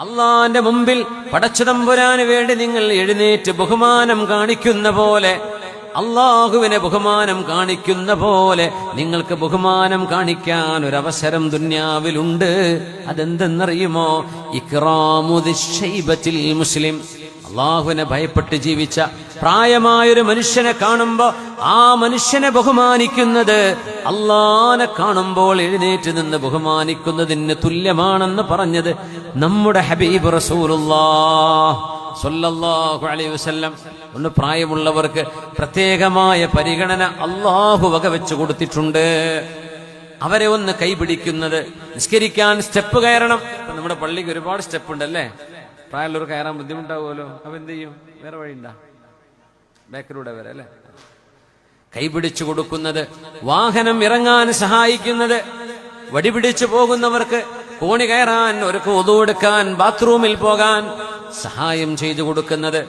അള്ളാന്റെ മുമ്പിൽ പടച്ചതമ്പുരാന് വേണ്ടി നിങ്ങൾ എഴുന്നേറ്റ് ബഹുമാനം കാണിക്കുന്ന പോലെ അള്ളാഹുവിനെ ബഹുമാനം കാണിക്കുന്ന പോലെ നിങ്ങൾക്ക് ബഹുമാനം കാണിക്കാൻ ഒരു അവസരം ദുന്യാവിലുണ്ട്. അതെന്തെന്നറിയുമോ? ഇക്റാമുദിൽ മുസ്ലിം. അള്ളാഹുവിനെ ഭയപ്പെട്ട് ജീവിച്ച പ്രായമായൊരു മനുഷ്യനെ കാണുമ്പോ ആ മനുഷ്യനെ ബഹുമാനിക്കുന്നത് അള്ളാനെ കാണുമ്പോൾ എഴുന്നേറ്റ് നിന്ന് ബഹുമാനിക്കുന്നതിന് തുല്യമാണെന്ന് പറഞ്ഞത് നമ്മുടെ ഹബീബ് റസൂലുള്ളാഹ് അലൈഹി വസല്ലം. ഒന്ന് പ്രായമുള്ളവർക്ക് പ്രത്യേകമായ പരിഗണന അള്ളാഹു വകവെച്ചു കൊടുത്തിട്ടുണ്ട്. അവരെ ഒന്ന് കൈപിടിക്കുന്നത് നിസ്കരിക്കാൻ സ്റ്റെപ്പ് കയറണം. നമ്മുടെ പള്ളിക്ക് ഒരുപാട് സ്റ്റെപ്പ് ഉണ്ടല്ലേ പ്രായമുള്ളവർ കയറാൻ ബുദ്ധിമുട്ടാവുമല്ലോ. അപ്പൊ എന്ത് ചെയ്യും? വേറെ വഴിയുണ്ടാ? ബാക്കിലൂടെ വരെ അല്ലേ? കൈപിടിച്ചു കൊടുക്കുന്നത് വാഹനം ഇറങ്ങാൻ സഹായിക്കുന്നത് വടിപിടിച്ചു പോകുന്നവർക്ക് കോണി കയറാൻ ഒരു കൊതുവെടുക്കാൻ ബാത്റൂമിൽ പോകാൻ സഹായം ചെയ്തു കൊടുക്കുന്നത്.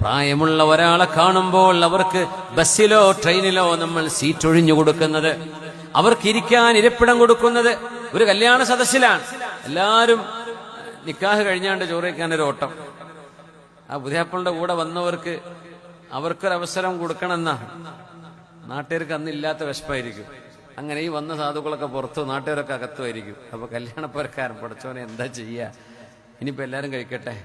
പ്രായമുള്ള ഒരാളെ കാണുമ്പോൾ അവർക്ക് ബസ്സിലോ ട്രെയിനിലോ നമ്മൾ സീറ്റ് ഒഴിഞ്ഞു കൊടുക്കുന്നത്. അവർക്ക് ഇരിക്കാൻ ഇരിപ്പിടം കൊടുക്കുന്നത് ഒരു കല്യാണ സദസ്സിലാണ്. എല്ലാവരും നിക്കാഹ് കഴിഞ്ഞാണ്ട് ചോറയ്ക്കാൻ ഒരു ഓട്ടം. ആ പുതിയാപ്പിളുടെ കൂടെ വന്നവർക്ക് അവർക്കൊരവസരം കൊടുക്കണമെന്നാ നാട്ടുകാർക്ക് അന്നില്ലാത്ത വിശപ്പായിരിക്കും. അങ്ങനെ ഈ വന്ന സാധുക്കളൊക്കെ പുറത്തു നാട്ടുകാരൊക്കെ അകത്തുമായിരിക്കും. അപ്പൊ കല്യാണപ്പുരക്കാരൻ പഠിച്ചവനെ എന്താ ചെയ്യുക ഇനിയിപ്പോ എല്ലാരും കഴിക്കട്ടെ?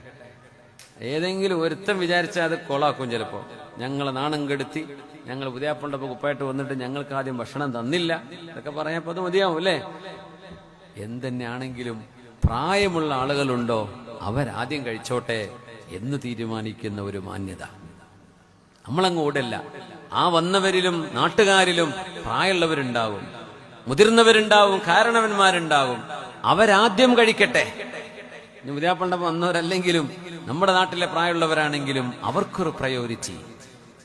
ഏതെങ്കിലും ഒരുത്തം വിചാരിച്ചാൽ അത് കൊളാക്കും ചിലപ്പോ. ഞങ്ങളെ നാണം കെടുത്തി ഞങ്ങൾ പുതിയാപ്പളുടെ കുപ്പായിട്ട് വന്നിട്ട് ഞങ്ങൾക്ക് ആദ്യം ഭക്ഷണം തന്നില്ല. ഇതൊക്കെ പറയാപ്പോ അത് മതിയാവും അല്ലേ? എന്തെന്നെയാണെങ്കിലും പ്രായമുള്ള ആളുകളുണ്ടോ? അവരാദ്യം കഴിച്ചോട്ടെ എന്ന് തീരുമാനിക്കുന്ന ഒരു മാന്യത. നമ്മളങ്ങ് ഓടല്ല. ആ വന്നവരിലും നാട്ടുകാരിലും പ്രായമുള്ളവരുണ്ടാവും. മുതിർന്നവരുണ്ടാവും കാരണവന്മാരുണ്ടാവും. അവരാദ്യം കഴിക്കട്ടെ. മുതിരാപ്പണ്ടം വന്നവരല്ലെങ്കിലും നമ്മുടെ നാട്ടിലെ പ്രായമുള്ളവരാണെങ്കിലും അവർക്കൊരു പ്രയോറിറ്റി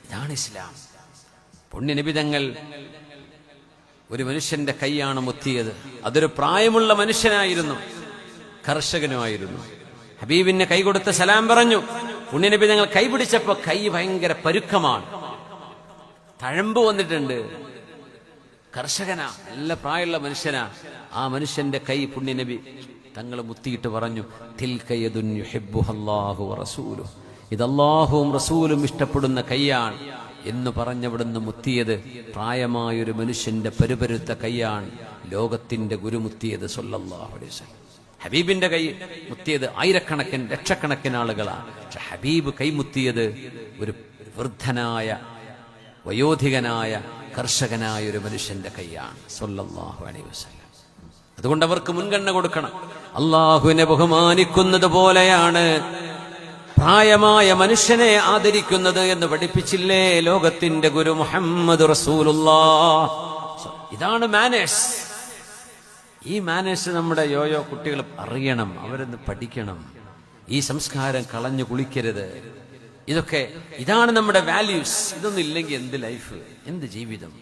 ഇതാണ് ഇസ്ലാം. പുണ്യനിബിതങ്ങൾ ഒരു മനുഷ്യന്റെ കൈയാണ് മുത്തിയത്. അതൊരു പ്രായമുള്ള മനുഷ്യനായിരുന്നു. കർഷകനുമായിരുന്നു. ഹബീബിനെ കൈ കൊടുത്ത സലാം പറഞ്ഞു. പുണ്യനബി ഞങ്ങൾ കൈ പിടിച്ചപ്പോ കൈ ഭയങ്കര പരുക്കമാണ്. തഴമ്പ് വന്നിട്ടുണ്ട്. കർഷകനാ നല്ല പ്രായമുള്ള മനുഷ്യനാ. ആ മനുഷ്യന്റെ കൈ പുണ്യനബി തങ്ങൾ മുത്തിയിട്ട് പറഞ്ഞു തിൽക്കയതുൻ യുഹിബ്ബുഹല്ലാഹു വറസൂലു ഇത് അല്ലാഹുവും റസൂലും ഇഷ്ടപ്പെടുന്ന കൈയാണ് എന്ന് പറഞ്ഞവിടുന്ന് മുത്തിയത് പ്രായമായൊരു മനുഷ്യന്റെ പരുപരുത്ത കൈയാണ് ലോകത്തിന്റെ ഗുരുമുത്തിയത് വസല്ലം. ഹബീബിന്റെ കൈ മുത്തിയത് ആയിരക്കണക്കിന് ലക്ഷക്കണക്കിന് ആളുകളാണ്. പക്ഷെ ഹബീബ് കൈമുത്തിയത് ഒരു വൃദ്ധനായ വയോധികനായ കർഷകനായ ഒരു മനുഷ്യന്റെ കൈയാണ്. സൊല്ലാഹു അലൈ വസ്ലം അതുകൊണ്ട് അവർക്ക് മുൻഗണന കൊടുക്കണം. അള്ളാഹുവിനെ ബഹുമാനിക്കുന്നത് പോലെയാണ് പ്രായമായ മനുഷ്യനെ ആദരിക്കുന്നത് എന്ന് പഠിപ്പിച്ചില്ലേ ലോകത്തിന്റെ ഗുരു മുഹമ്മദ് റസൂലുള്ള ഇതാണ് മാനേഴ്സ് ഈ മാനേഴ്സ് നമ്മുടെ യോയോ കുട്ടികൾ അറിയണം അവരൊന്ന് പഠിക്കണം. ഈ സംസ്കാരം കളഞ്ഞു കുളിക്കരുത്. ഇതൊക്കെ ഇതാണ് നമ്മുടെ വാല്യൂസ് ഇതൊന്നും ഇല്ലെങ്കിൽ എന്ത് ലൈഫ് എന്ത് ജീവിതം?